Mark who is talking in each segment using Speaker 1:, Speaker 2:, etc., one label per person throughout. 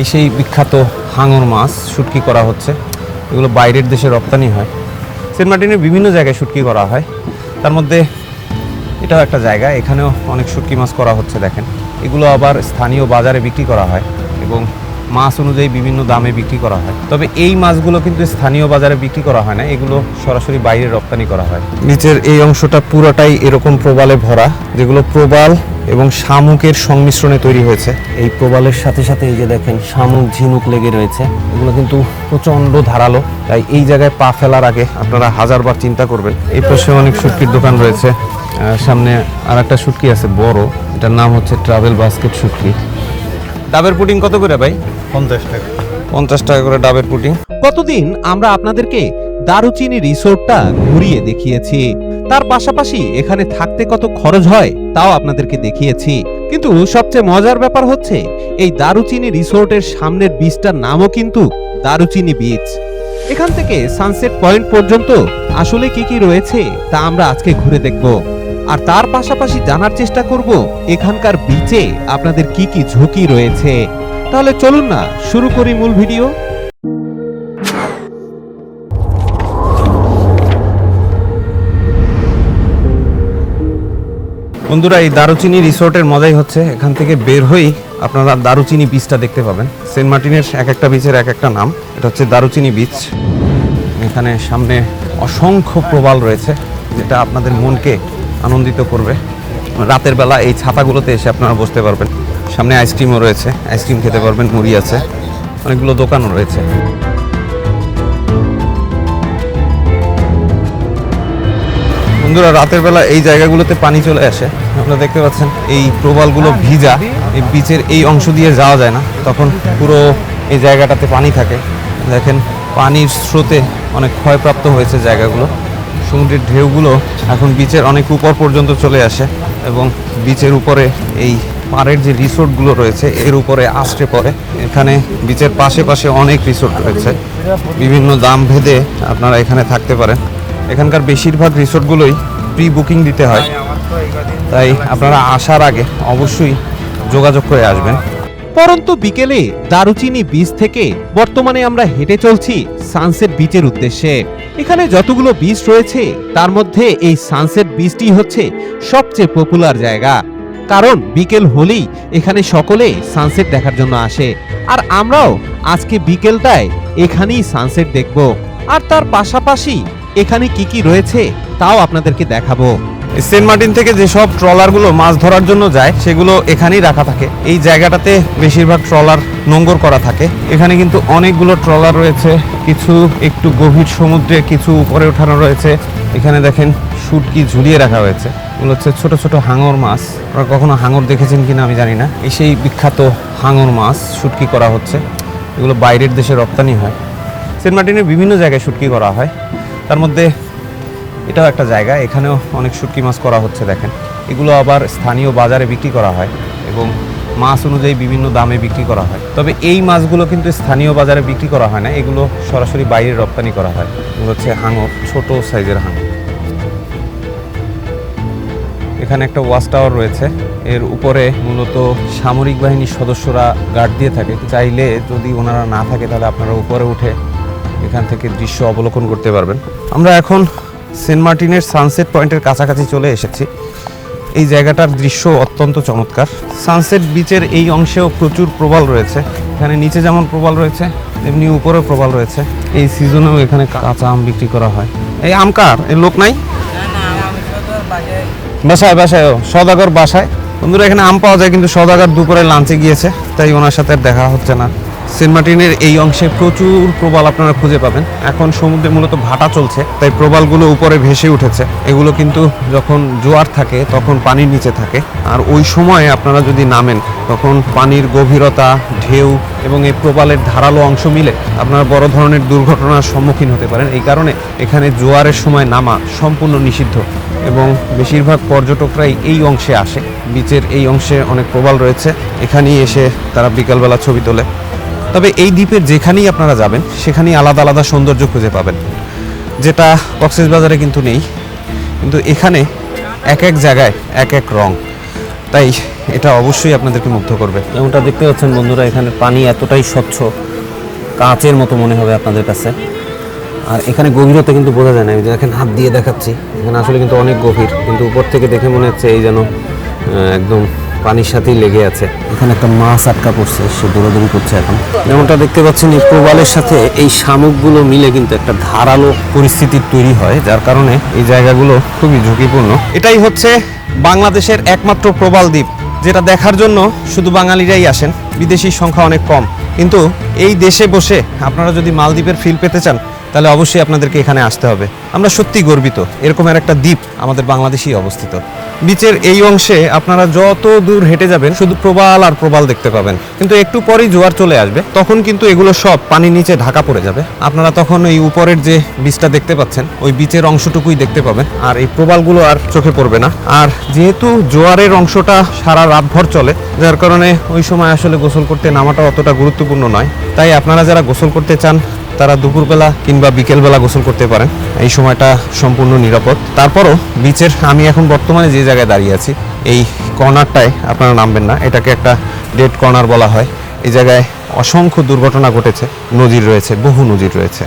Speaker 1: এই সেই বিখ্যাত হাঙর মাছ শুটকি করা হচ্ছে। এগুলো বাইরের দেশে রপ্তানি হয়। সেন্ট মার্টিনের বিভিন্ন জায়গায় শুটকি করা হয়। তার মধ্যে এটাও একটা জায়গা, এখানেও অনেক শুটকি মাছ করা হচ্ছে, দেখেন। এগুলো আবার স্থানীয় বাজারে বিক্রি করা হয় এবং মাছ অনুযায়ী বিভিন্ন দামে বিক্রি করা হয়। তবে এই মাছগুলো কিন্তু স্থানীয় বাজারে বিক্রি করা হয় না, এগুলো সরাসরি বাইরে রপ্তানি করা হয়। নিচের এই অংশটা পুরোটাই এরকম প্রবালে ভরা, যেগুলো প্রবাল এবং শামুকের সংমিশ্রণে তৈরি হয়েছে। এই প্রবালের সাথে সাথে এই যে দেখেন, শামুক, ঝিনুক লেগে রয়েছে। এগুলো কিন্তু প্রচণ্ড ধারালো, তাই এই জায়গায় পা ফেলার আগে আপনারা হাজারবার চিন্তা করবেন। এই পাশে অনেক শুটকির দোকান রয়েছে। সামনে আর একটা শুটকি আছে বড়, এটার নাম হচ্ছে ট্রাভেল বাস্কেট শুটকি। ডাবের পুডিং কত করে ভাই?
Speaker 2: পঞ্চাশ টাকা।
Speaker 1: পঞ্চাশ টাকা করে ডাবের পুডিং
Speaker 3: গতদিন আমরা আপনাদেরকে দারুচিনি রিসোর্টটা ঘুরিয়ে দেখিয়েছি? তার পাশাপাশি এখানে থাকতে কত খরচ হয় তাও আপনাদেরকে দেখিয়েছি। কিন্তু সবচেয়ে মজার ব্যাপার হচ্ছে এই দারুচিনি রিসোর্টের সামনের বীজটার নামও কিন্তু দারুচিনি বীচ এখান থেকে সানসেট পয়েন্ট পর্যন্ত আসলে কি কি রয়েছে তা আমরা আজকে ঘুরে দেখব। আর তার পাশাপাশি জানার চেষ্টা করব, এখানকার বিচে আপনাদের কি কি ঝুঁকি রয়েছে। তাহলে চলুন না, শুরু করি মূল ভিডিও।
Speaker 1: বন্ধুরা, এই দারুচিনি রিসোর্টের মজাই হচ্ছে, এখান থেকে বের হয়েই আপনারা দারুচিনি বীচটা দেখতে পাবেন। সেন্ট মার্টিনের এক একটা বিচের এক একটা নাম, এটা হচ্ছে দারুচিনি বীচ এখানে সামনে অসংখ্য প্রবাল রয়েছে, যেটা আপনাদের মনকে আনন্দিত করবে। রাতের বেলা এই ছাতাগুলোতে এসে আপনারা বসতে পারবেন। সামনে আইসক্রিমও রয়েছে। আইসক্রিম খেতে পারবেন, মুড়ি আছে। অনেকগুলো দোকানও রয়েছে। বন্ধুরা, রাতের বেলা এই জায়গাগুলোতে পানি চলে আসে। আপনারা দেখতে পাচ্ছেন, এই প্রবালগুলো ভিজা। এই বিচের এই অংশ দিয়ে যাওয়া যায় না। তখন পুরো এই জায়গাটাতে পানি থাকে। দেখেন, পানির স্রোতে অনেক ক্ষয়প্রাপ্ত হয়েছে জায়গাগুলো। সমুদ্রের ঢেউগুলো এখন বিচের অনেক উপর পর্যন্ত চলে আসে এবং বিচের উপরে এই পাড়ের যে রিসোর্টগুলো রয়েছে, এর উপরে আশ্রে পড়ে এখানে বিচের পাশে পাশে অনেক রিসোর্ট রয়েছে। বিভিন্ন দাম ভেদে আপনারা এখানে থাকতে পারেন। এখানকার বেশিরভাগ রিসোর্টগুলোই প্রি বুকিং দিতে হয়। তাই আপনারা আসার আগে অবশ্যই যোগাযোগ করে আসবেন।
Speaker 3: পরন্তু বিকেলে দারুচিনি বিচ থেকে বর্তমানে আমরা হেঁটে চলছি সানসেট বিচের উদ্দেশ্যে। এখানে যতগুলো বিচ রয়েছে, তার মধ্যে এই সানসেট বিচটি হচ্ছে সবচেয়ে পপুলার জায়গা। কারণ বিকেল হলেই এখানে সকলে সানসেট দেখার জন্য আসে। আর আমরাও আজকে বিকেলটায় এখানেই সানসেট দেখব। আর তার পাশাপাশি এখানে কি কি রয়েছে, তাও আপনাদেরকে দেখাবো।
Speaker 1: সেন্ট মার্টিন থেকে যেসব ট্রলারগুলো মাছ ধরার জন্য যায়, সেগুলো এখানেই রাখা থাকে। এই জায়গাটাতে বেশিরভাগ ট্রলার নোঙ্গর করা থাকে। এখানে কিন্তু অনেকগুলো ট্রলার রয়েছে। কিছু একটু গভীর সমুদ্রে, কিছু উপরে ওঠানো রয়েছে। এখানে দেখেন শুটকি ঝুলিয়ে রাখা হয়েছে। এগুলো হচ্ছে ছোটো ছোটো হাঙর মাছ। আপনারা কখনো হাঙর দেখেছেন কিনা আমি জানি না। এই সেই বিখ্যাত হাঙর মাছ শুটকি করা হচ্ছে। এগুলো বাইরের দেশে রপ্তানি হয়। সেন্ট মার্টিনের বিভিন্ন জায়গায় শুটকি করা হয়। তার মধ্যে এটাও একটা জায়গা। এখানেও অনেক শুটকি মাছ করা হচ্ছে, দেখেন। এগুলো আবার স্থানীয় বাজারে বিক্রি করা হয় এবং মাছ অনুযায়ী বিভিন্ন দামে বিক্রি করা হয়। তবে এই মাছগুলো কিন্তু স্থানীয় বাজারে বিক্রি করা হয় না। এগুলো সরাসরি বাইরে রপ্তানি করা হয়। এগুলো হচ্ছে হাঙর, ছোট সাইজের হাঙর। এখানে একটা ওয়াচ টাওয়ার রয়েছে। এর উপরে মূলত সামরিক বাহিনীর সদস্যরা গার্ড দিয়ে থাকে। চাইলে যদি ওনারা না থাকে, তাহলে আপনারা উপরে উঠে এখান থেকে দৃশ্য অবলোকন করতে পারবেন। আমরা এখন সেন্ট মার্টিনের সানসেট পয়েন্টের কাছাকাছি চলে এসেছি। এই জায়গাটার দৃশ্য অত্যন্ত চমৎকার। সানসেট বিচের এই অংশেও প্রচুর প্রবাল রয়েছে। এখানে নিচে যেমন প্রবাল রয়েছে, তেমনি উপরেও প্রবাল রয়েছে। এই সিজনেও এখানে কাঁচা আম বিক্রি করা হয়। এই আম কার? এর লোক নাই? বাসায় বাসায়, ও সদাগর বাসায়। বন্ধুরা, এখানে আম পাওয়া যায়, কিন্তু সদাগর দুপুরে লাঞ্চে গিয়েছে, তাই ওনার সাথে দেখা হচ্ছে না। সেন্ট মার্টিনের এই অংশে প্রচুর প্রবাল আপনারা খুঁজে পাবেন। এখন সমুদ্রে মূলত ভাটা চলছে, তাই প্রবালগুলো উপরে ভেসে উঠেছে। এগুলো কিন্তু যখন জোয়ার থাকে, তখন পানির নিচে থাকে। আর ওই সময়ে আপনারা যদি নামেন, তখন পানির গভীরতা, ঢেউ এবং এই প্রবালের ধারালো অংশ মিলে আপনারা বড় ধরনের দুর্ঘটনার সম্মুখীন হতে পারেন। এই কারণে এখানে জোয়ারের সময় নামা সম্পূর্ণ নিষিদ্ধ এবং বেশিরভাগ পর্যটকরাই এই অংশে আসে। বিচের এই অংশে অনেক প্রবাল রয়েছে। এখানেই এসে তারা বিকালবেলা ছবি তোলে। তবে এই দ্বীপের যেখানেই আপনারা যাবেন, সেখানেই আলাদা আলাদা সৌন্দর্য খুঁজে পাবেন। যেটা কক্সবাজারে কিন্তু নেই, কিন্তু এখানে এক এক জায়গায় এক এক রং। তাই এটা অবশ্যই আপনাদেরকে মুগ্ধ করবে। যেমনটা দেখতে পাচ্ছেন বন্ধুরা এখানে পানি এতটাই স্বচ্ছ, কাঁচের মতো মনে হবে আপনাদের কাছে। আর এখানে গভীরতা কিন্তু বোঝা যায় না। আমি দেখেন, হাত দিয়ে দেখাচ্ছি। এখানে আসলে কিন্তু অনেক গভীর, কিন্তু উপর থেকে দেখে মনে হচ্ছে এই যেন একদম পানির সাথেই লেগে আছে। এখানে একটা মাছ আটকা পড়ছে সে দৌড়াদৌড়ি করছে এখন। যেমনটা দেখতে পাচ্ছেন এই প্রবালের সাথে এই শামুকগুলো মিলে কিন্তু একটা ধারালো পরিস্থিতির তৈরি হয় যার কারণে এই জায়গাগুলো খুবই ঝুঁকিপূর্ণ। এটাই হচ্ছে বাংলাদেশের একমাত্র প্রবাল দ্বীপ যেটা দেখার জন্য শুধু বাঙালিরাই আসেন বিদেশির সংখ্যা অনেক কম। কিন্তু এই দেশে বসে আপনারা যদি মালদ্বীপের ফিল পেতে চান তাহলে অবশ্যই আপনাদেরকে এখানে আসতে হবে। আমরা সত্যি গর্বিত এরকম আর একটা দ্বীপ আমাদের বাংলাদেশেই অবস্থিত। বিচের এই অংশে আপনারা যত দূর হেঁটে যাবেন, শুধু প্রবাল আর প্রবাল দেখতে পাবেন। কিন্তু একটু পরেই জোয়ার চলে আসবে। তখন কিন্তু এগুলো সব পানির নিচে ঢাকা পড়ে যাবে। আপনারা তখন এই উপরের যে বীজটা দেখতে পাচ্ছেন, ওই বিচের অংশটুকুই দেখতে পাবেন। আর এই প্রবালগুলো আর চোখে পড়বে না। আর যেহেতু জোয়ারের অংশটা সারা রাতভর চলে, যার কারণে ওই সময় আসলে গোসল করতে নামাটা অতটা গুরুত্বপূর্ণ নয়। তাই আপনারা যারা গোসল করতে চান তারা দুপুরবেলা কিংবা বিকেলবেলা গোসল করতে পারেন এই সময়টা সম্পূর্ণ নিরাপদ। তারপরও বিচের আমি এখন বর্তমানে যে জায়গায় দাঁড়িয়ে আছি, এই কর্নারটায় আপনারা নামবেন না। এটাকে একটা ডেড কর্নার বলা হয়। এই জায়গায় অসংখ্য দুর্ঘটনা ঘটেছে। নজির রয়েছে, বহু নজির রয়েছে।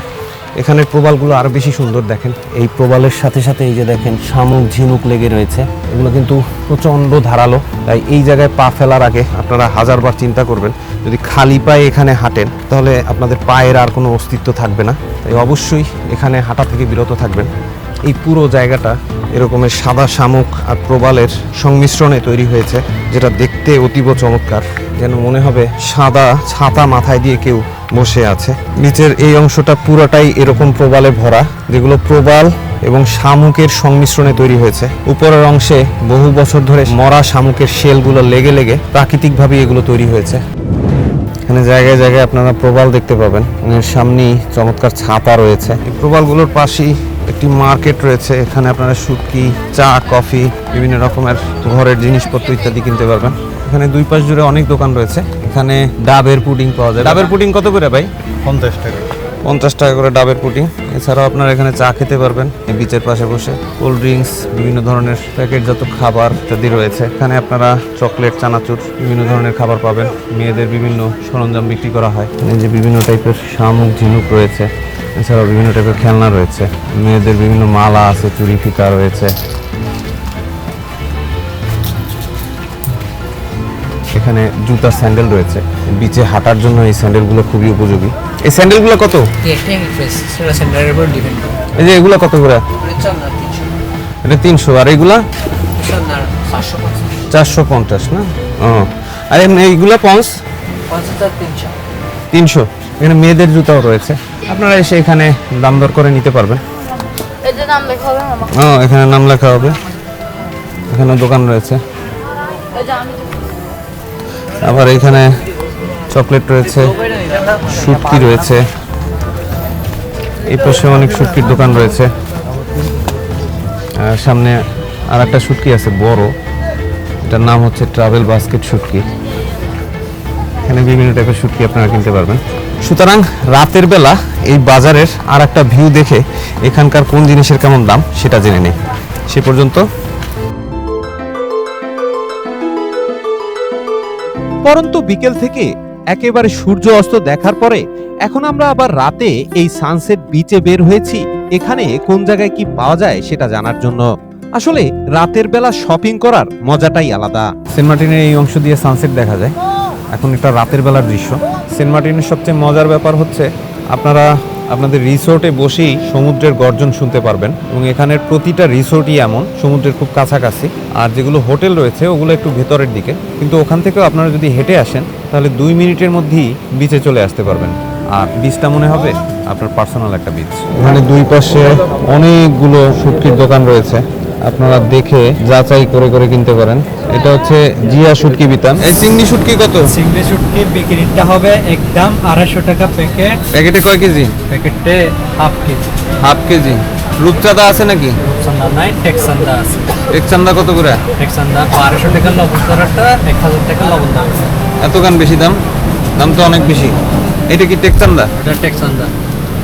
Speaker 1: এখানের প্রবালগুলো আরও বেশি সুন্দর দেখেন। এই প্রবালের সাথে সাথে এই যে দেখেন, শামুক ঝিনুক লেগে রয়েছে। এগুলো কিন্তু প্রচণ্ড ধারালো। তাই এই জায়গায় পা ফেলার আগে আপনারা হাজারবার চিন্তা করবেন, যদি খালি পায়ে এখানে হাঁটেন, তাহলে আপনাদের পায়ের আর কোনো অস্তিত্ব থাকবে না। তাই অবশ্যই এখানে হাঁটা থেকে বিরত থাকবেন। এই পুরো জায়গাটা এরকমের সাদা শামুক আর প্রবালের সংমিশ্রণে তৈরি হয়েছে, যেটা দেখতে অতীব চমৎকার। যেন মনে হবে সাদা ছাতা মাথায় দিয়ে কেউ বসে আছে। নিচের এই অংশটা পুরোটাই এরকম প্রবালে ভরা, যেগুলো প্রবাল এবং শামুকের সংমিশ্রণে তৈরি হয়েছে। উপরের অংশে বহু বছর ধরে মরা শামুকের শেলগুলো লেগে লেগে প্রাকৃতিকভাবে এগুলো তৈরি হয়েছে। এখানে জায়গায় জায়গায় আপনারা প্রবাল দেখতে পাবেন। সামনেই চমৎকার ছাতা রয়েছে। এই প্রবালগুলোর পাশেই একটি মার্কেট রয়েছে এখানে আপনারা শুটকি চা কফি বিভিন্ন রকমের ঘরের জিনিসপত্র ইত্যাদি কিনতে পারবেন। এখানে দুই পাশ জুড়ে অনেক দোকান রয়েছে এখানে ডাবের পুডিং পাওয়া যায় ডাবের পুডিং কত করে ভাই?
Speaker 2: পঞ্চাশ টাকা।
Speaker 1: পঞ্চাশ টাকা করে ডাবের পুডিং। এছাড়াও আপনারা এখানে চা খেতে পারবেন বিচের পাশে বসে। কোল্ড ড্রিঙ্কস বিভিন্ন ধরনের প্যাকেটজাত খাবার ইত্যাদি রয়েছে। এখানে আপনারা চকলেট চানাচুর বিভিন্ন ধরনের খাবার পাবেন। মেয়েদের বিভিন্ন সরঞ্জাম বিক্রি করা হয়। এখানে যে বিভিন্ন টাইপের শামুক ঝিনুক রয়েছে। এছাড়াও বিভিন্ন টাইপের খেলনা রয়েছে। মেয়েদের বিভিন্ন মালা আছে চুরি ফিতা রয়েছে। এখানে জুতা স্যান্ডেল রয়েছে। বিচে হাঁটার জন্য এই স্যান্ডেলগুলো খুবই উপযোগী। এই স্যান্ডেলগুলো কত? এই যে এগুলো কত করে? এটা তিনশো। আর এগুলা? চারশো পঞ্চাশ না? ও। আর এমনি এইগুলো পঞ্চ
Speaker 4: তিনশো।
Speaker 1: এখানে মেয়েদের জুতাও রয়েছে। আপনারা এসে এখানে দাম দর করে নিতে পারবেন। ও এখানে নাম লেখা হবে। এখানে দোকান রয়েছে। আবার এখানে চকলেট রয়েছে শুটকি রয়েছে। এই পাশে অনেক শুটকির দোকান রয়েছে। আর সামনে আর একটা শুটকি আছে বড়। এটার নাম হচ্ছে ট্রাভেল বাস্কেট শুটকি এখানে বিভিন্ন টাইপের শুটকি আপনারা কিনতে পারবেন। সুতরাং রাতের বেলা এই বাজারের আর একটা ভিউ দেখে এখানকার কোন জিনিসের কেমন দাম সেটা জেনে নেই। সে পর্যন্ত।
Speaker 3: পরন্তু বিকেল থেকে একেবারে সূর্য অস্ত দেখার পরে এখন আমরা আবার রাতে এই সানসেট বিচে বের হয়েছি। এখানে কোন জায়গায় কি পাওয়া যায় সেটা জানার জন্য। আসলে রাতের বেলা শপিং করার মজাটাই আলাদা।
Speaker 1: সেন্ট মার্টিনের এই অংশ দিয়ে সানসেট দেখা যায়। এখন এটা রাতের বেলার দৃশ্য। সেন্ট মার্টিনের সবচেয়ে মজার ব্যাপার হচ্ছে, আপনারা আপনাদের রিসোর্টে বসেই সমুদ্রের গর্জন শুনতে পারবেন এবং এখানের প্রতিটা রিসোর্টই এমন, সমুদ্রের খুব কাছাকাছি। আর যেগুলো হোটেল রয়েছে, ওগুলো একটু ভেতরের দিকে। কিন্তু ওখান থেকেও আপনারা যদি হেঁটে আসেন, তাহলে দুই মিনিটের মধ্যেই বিচে চলে আসতে পারবেন। আর বিচটা মনে হবে আপনার পার্সোনাল একটা বিচ এখানে দুই পাশে অনেকগুলো শুটকির দোকান রয়েছে। আপনারা দেখে যাচাই করে করে কিনতে পারেন। এটা হচ্ছে জিয়া শুটকি বিতান। এই চিংড়ি শুটকি কত?
Speaker 5: চিংড়ি শুটকি বিক্রিটা হবে একদম আড়াইশো টাকা প্যাকেট।
Speaker 1: প্যাকেটে কয় কেজি?
Speaker 5: প্যাকেটে হাফ কেজি।
Speaker 1: Half KG. রূপচাঁদা আছে নাকি?
Speaker 5: রূপসান্দা নাই টেকসান্দা আছে।
Speaker 1: এক চান্দা কত করে?
Speaker 5: টেকসান্দা বারোশো টাকা লবণ করাটা এক হাজার টাকা লবণ দাম।
Speaker 1: এত গান বেশি দাম? দাম তো অনেক বেশি। এটা কি টেকচান্দা
Speaker 5: এটা টেকসান্দা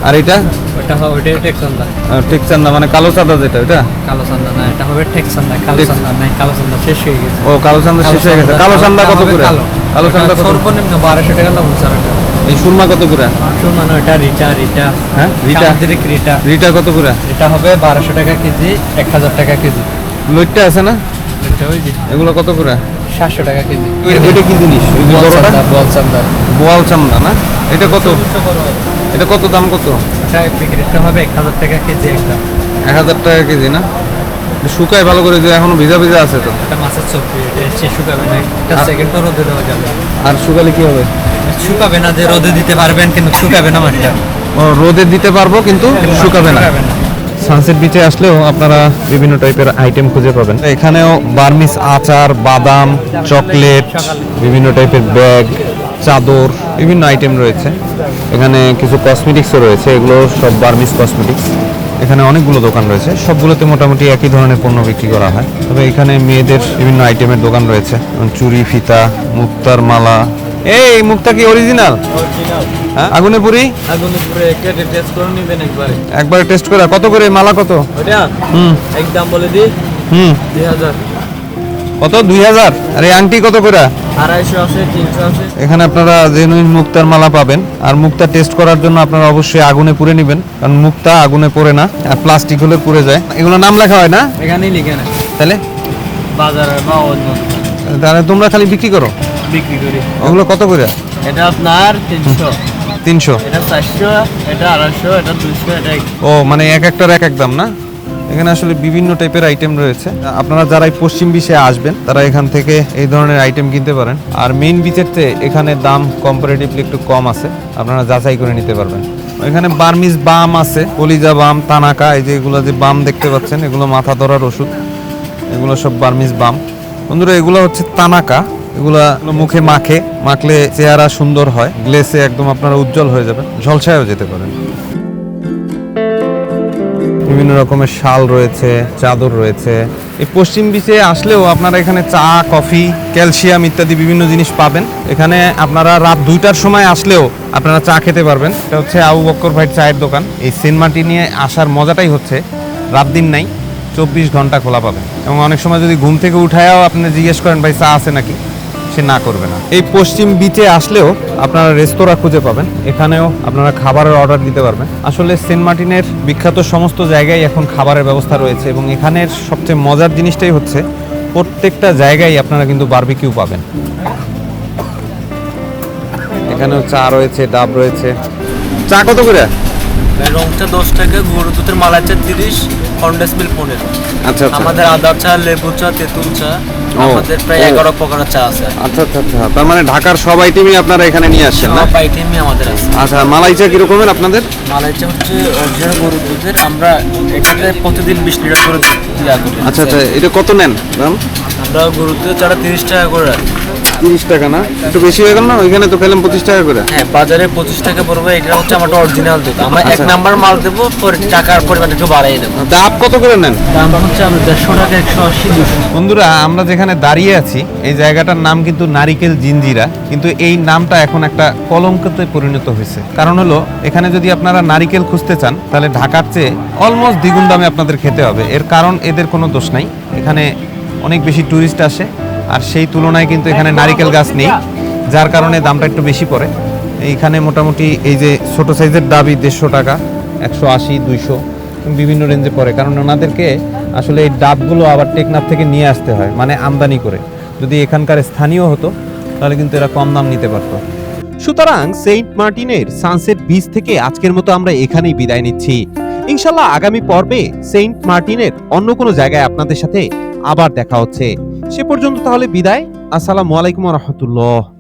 Speaker 1: আর এটা?
Speaker 5: ওটা হবে টেকসান্দা
Speaker 1: ঠিক চান্দা মানে কালো চাঁদা যেটা ওটা
Speaker 5: কালো চান্দা না এটা হবে টেকসান্দা কালো চান্দা নাই কালো চান্দা শেষ হয়ে গেছে।
Speaker 1: ও কালো চান্দা শেষ হয়ে গেছে। কালো চান্দা কত করে?
Speaker 5: কালো।
Speaker 1: চান্দা কত
Speaker 5: সর্বনিম্ন বারোশো টাকা দাম স্যার এটা
Speaker 1: এই সুরমা কত করে?
Speaker 5: সুরমানো এটা রিটা রিটা।
Speaker 1: হ্যাঁ রিটা?
Speaker 5: কামদিরিক রিটা।
Speaker 1: রিটা কত করে?
Speaker 5: এটা হবে বারোশো টাকা কেজি এক হাজার টাকা কেজি।
Speaker 1: লইটটা আছে না?
Speaker 5: এটা ওই যে
Speaker 1: এগুলো কত করে?
Speaker 5: সাতশো টাকা কেজি।
Speaker 1: ওইটা কি জিনিস? ওই যে বড়টা?
Speaker 5: বলচান্দা বলচান্দা
Speaker 1: বোয়াল চামড়া না? এটা কত? এটা কত দাম কত?
Speaker 5: এটা বিক্রিটা হবে এক হাজার টাকা কেজি একটা।
Speaker 1: এক হাজার টাকা কেজি না? শুকায় ভালো করে যে এখনও ভিজা ভিজা আছে তো।
Speaker 5: এটা মাছের এটা হচ্ছে শুকাবে না।
Speaker 1: আর-
Speaker 5: সেকেন্ড রোদে দেওয়া যাবে।
Speaker 1: আর শুকালে কি হবে?
Speaker 5: শুকাবে না যে রোদে দিতে পারবেন কিন্তু শুকাবে না মাছটা।
Speaker 1: ও রোদে দিতে পারব কিন্তু শুকাবে না। সানসেট বিচে আসলেও আপনারা বিভিন্ন টাইপের আইটেম খুঁজে পাবেন। এখানেও বার্মিস আচার বাদাম চকলেট বিভিন্ন টাইপের ব্যাগ চাদর বিভিন্ন আইটেম রয়েছে। এখানে কিছু কসমেটিক্সও রয়েছে এগুলো সব বার্মিস কসমেটিক্স এখানে অনেকগুলো দোকান রয়েছে সবগুলোতে মোটামুটি একই ধরনের পণ্য বিক্রি করা হয়। তবে এখানে মেয়েদের বিভিন্ন আইটেমের দোকান রয়েছে চুড়ি ফিতা মুক্তার মালা। এই মুক্তা কি অরিজিনাল হ্যাঁ আগুনে পুরি
Speaker 5: আগুনে পুরো একটা টেস্ট করে নেবেন একবারে।
Speaker 1: একবার টেস্ট করে কত করে মালা কত? হুম।
Speaker 5: একদম বলে দি
Speaker 1: হুম।
Speaker 5: দুই হাজার।
Speaker 1: কত? দুই হাজার? আর এই আংটি কত করে? এখানে আপনারা জেনুইন মুক্তার মালা পাবেন। আর মুক্তা টেস্ট করার জন্য আপনারা অবশ্যই আগুনে পুড়ে নেবেন। কারণ মুক্তা আগুনে পড়ে না আর প্লাস্টিক হলে পুড়ে যায়। এগুলো নাম লেখা হয় না?
Speaker 5: এখানেই লিখে না
Speaker 1: তাহলে?
Speaker 5: বাজারে বা অন্য
Speaker 1: তাহলে তোমরা খালি বিক্রি করো?
Speaker 5: বিক্রি করি।
Speaker 1: ওগুলো কত করে?
Speaker 5: এটা আপনার তিনশো।
Speaker 1: তিনশো।
Speaker 5: এটা চারশো এটা আড়াইশো এটা দুশো এটা
Speaker 1: ও মানে এক একটার এক এক দাম না? এখানে আসলে বিভিন্ন টাইপের আইটেম রয়েছে। আপনারা যারা পশ্চিম বিচে আসবেন, তারা এখান থেকে এই ধরনের আইটেম কিনতে পারেন। আর মেইন বিচের চেয়ে এখানে দাম কম্পারেটিভলি একটু কম আছে। আপনারা যাচাই করে নিতে পারবেন। এখানে বার্মিজ বাম আছে, কলিজা বাম, তানাকা, এই যে এগুলো যে বাম দেখতে পাচ্ছেন, এগুলো মাথা ধরার ওষুধ। এগুলো সব বার্মিজ বাম। বন্ধুরা, এগুলো হচ্ছে তানাকা। এগুলা মুখে মাখে, মাখলে চেহারা সুন্দর হয় গ্লেসে একদম আপনারা উজ্জ্বল হয়ে যাবেন, ঝলসায়ও যেতে পারেন বিভিন্ন রকমের শাল রয়েছে, চাদর রয়েছে। এই পশ্চিম বিচে আসলেও আপনারা এখানে চা, কফি, ক্যালসিয়াম ইত্যাদি বিভিন্ন জিনিস পাবেন। এখানে আপনারা রাত দুইটার সময় আসলেও আপনারা চা খেতে পারবেন। এটা হচ্ছে আবু বক্কর ভাইয়ের চায়ের দোকান। এই সেন্টমার্টি নিয়ে আসার মজাটাই হচ্ছে, রাত দিন নাই, চব্বিশ ঘণ্টা খোলা পাবেন। এবং অনেক সময় যদি ঘুম থেকে উঠায়ও আপনি জিজ্ঞেস করেন, ভাই, চা আছে নাকি? সে না করবে না। এই পশ্চিম বিচে আসলেও আপনারা রেস্তোরাঁ খুঁজে পাবেন। এখানেও আপনারা খাবারের অর্ডার দিতে পারবেন। আসলে সেন্ট মার্টিনের বিখ্যাত সমস্ত জায়গায় এখন খাবারের ব্যবস্থা রয়েছে এবং এখানের সবচেয়ে মজার জিনিসটাই হচ্ছে প্রত্যেকটা জায়গায় আপনারা কিন্তু বারবিকিউ পাবেন। এখানেও চা রয়েছে ডাব রয়েছে। চা কত করে?
Speaker 2: রংটা দশ টাকা গরু দুধের মালাই চা তিরিশ কন্ডেন্স মিল্ক পনেরো।
Speaker 1: আচ্ছা আচ্ছা।
Speaker 2: আমাদের আদা চা লেবু চা তেঁতুল চা। আমাদের প্রায় এগারো প্রকারের চা আছে।
Speaker 1: আচ্ছা আচ্ছা আচ্ছা। তার মানে ঢাকার সব আইটেমই আপনারা এখানে নিয়ে আসছেন না?
Speaker 2: সব আইটেমই আমাদের আছে।
Speaker 1: আচ্ছা মালাই চা কিরকমের আপনাদের?
Speaker 2: মালাই চা হচ্ছে অরিজিনাল গরুর দুধের। আমরা এখানে প্রতিদিন বিশ লিটার করে দেওয়া করি।
Speaker 1: আচ্ছা আচ্ছা। এটা কত নেন দাম?
Speaker 2: আমরা গরুর দুধের চাটা তিরিশ টাকা করে রাখি।
Speaker 1: তিরিশ টাকা না? একটু বেশি হয়ে গেল না? ওইখানে তো পেলাম পঁচিশ টাকা করে।
Speaker 2: হ্যাঁ বাজারে পঁচিশ টাকা পড়বে এটা হচ্ছে আমাদের অরিজিনাল দুধ। আমরা এক
Speaker 1: আচ্ছা।
Speaker 2: নাম্বার মাল দেবো পরে টাকার পরিমাণ একটু বাড়াই দেবো।
Speaker 1: ডাব কত করে নেন?
Speaker 5: দাম হচ্ছে আমাদের দেড়শো টাকা একশো আশি দুশো।
Speaker 1: বন্ধুরা আমরা যেখানে দাঁড়িয়ে আছি এই জায়গাটার নাম কিন্তু নারিকেল জিঞ্জিরা কিন্তু এই নামটা এখন একটা কলঙ্কতে পরিণত হয়েছে। কারণ হলো এখানে যদি আপনারা নারিকেল খুঁজতে চান তাহলে ঢাকার চেয়ে অলমোস্ট দ্বিগুণ দামে আপনাদের খেতে হবে। এর কারণ এদের কোনো দোষ নাই। এখানে অনেক বেশি ট্যুরিস্ট আসে। আর সেই তুলনায় কিন্তু এখানে নারিকেল গাছ নেই, যার কারণে দামটা একটু বেশি পড়ে। এইখানে মোটামুটি এই যে ছোট সাইজের ডাবই দেড়শো টাকা, একশো আশি, দুইশো বিভিন্ন রেঞ্জে পড়ে। কারণ ওনাদেরকে আসলে এই ডাবগুলো আবার টেকনাফ থেকে নিয়ে আসতে হয় মানে আমদানি করে। যদি এখানকার স্থানীয় হতো, তাহলে কিন্তু এরা কম দাম নিতে পারতো।
Speaker 3: সুতরাং সেন্ট মার্টিনের সানসেট বিচ থেকে আজকের মতো আমরা এখানেই বিদায় নিচ্ছি। ইনশাল্লাহ আগামী পর্বে সেন্ট মার্টিনের অন্য কোনো জায়গায় আপনাদের সাথে আবার দেখা হচ্ছে। সে পর্যন্ত তাহলে বিদায়। আসসালামু আলাইকুম রহমতুল্লাহ।